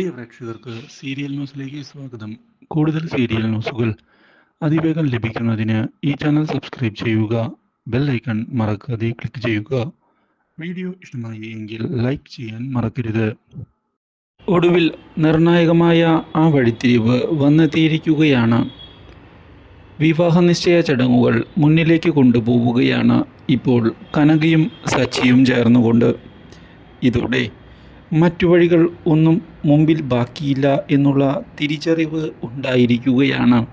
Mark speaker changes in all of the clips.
Speaker 1: പ്രിയ പ്രേക്ഷകർക്ക് സീരിയൽ ന്യൂസിലേക്ക് സ്വാഗതം. കൂടുതൽ സീരിയൽ ന്യൂസുകൾ അതിവേഗം ലഭിക്കുന്നതിന് ഈ ചാനൽ സബ്സ്ക്രൈബ് ചെയ്യുക ബെൽ ഐക്കൺ മറക്കാതെ ക്ലിക്ക് ചെയ്യുക. വീഡിയോ ഇഷ്ടമായി എങ്കിൽ ലൈക്ക് ചെയ്യാൻ മറക്കരുത്. ഒടുവിൽ നിർണായകമായ ആ വഴിത്തിരിവ് വന്നെത്തിയിരിക്കുകയാണ്. വിവാഹ നിശ്ചയ ചടങ്ങുകൾ മുന്നിലേക്ക് കൊണ്ടുപോവുകയാണ് ഇപ്പോൾ കനകയും സച്ചിയും ചേർന്നുകൊണ്ട്. ഇതോടെ മറ്റു വഴികൾ ഒന്നും മുമ്പിൽ ബാക്കിയില്ല എന്നുള്ള തിരിച്ചറിവ് ഉണ്ടായിരിക്കുകയാണ്.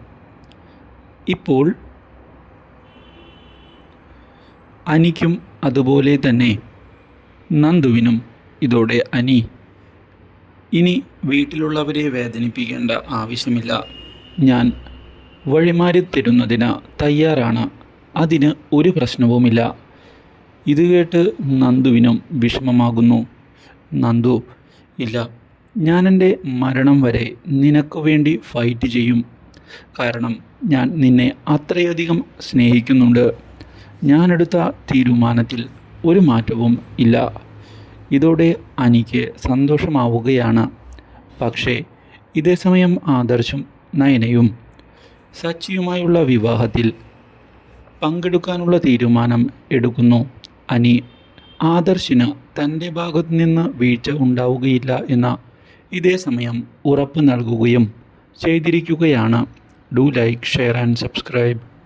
Speaker 1: ഇപ്പോൾ അനിക്കും അതുപോലെ തന്നെ നന്ദുവിനും ഇതോടെ അനി. ഇനി വീട്ടിലുള്ളവരെ വേദനിപ്പിക്കേണ്ട ആവശ്യമില്ല. ഞാൻ വഴിമാറി തരുന്നതിന് തയ്യാറാണ്. അതിന് ഒരു പ്രശ്നവുമില്ല. ഇത് കേട്ട് നന്ദുവിനും വിഷമമാകുന്നു. നന്ദു ഇല്ല. ഞാൻ എന്റെ മരണം വരെ നിനക്ക് വേണ്ടി ഫൈറ്റ് ചെയ്യും. കാരണം ഞാൻ നിന്നെ അത്രയധികം സ്നേഹിക്കുന്നുണ്ട്. ഞാനെടുത്ത തീരുമാനത്തിൽ ഒരു മാറ്റവും ഇല്ല. ഇതോടെ അനിക്ക് സന്തോഷമാവുകയാണ്. പക്ഷേ ഇതേ സമയം ആദർശും നയനയും സച്ചിയുമായുള്ള വിവാഹത്തിൽ പങ്കെടുക്കാനുള്ള തീരുമാനം എടുക്കുന്നു. അനി ആദർശിന് തന്റെ ഭാഗത്തു നിന്ന് വീഴ്ച ഉണ്ടാവുകയില്ല എന്ന ഇതേ സമയം ഉറപ്പ് നൽകുകയും ചെയ്തിരിക്കുകയാണ്. Do like share and subscribe.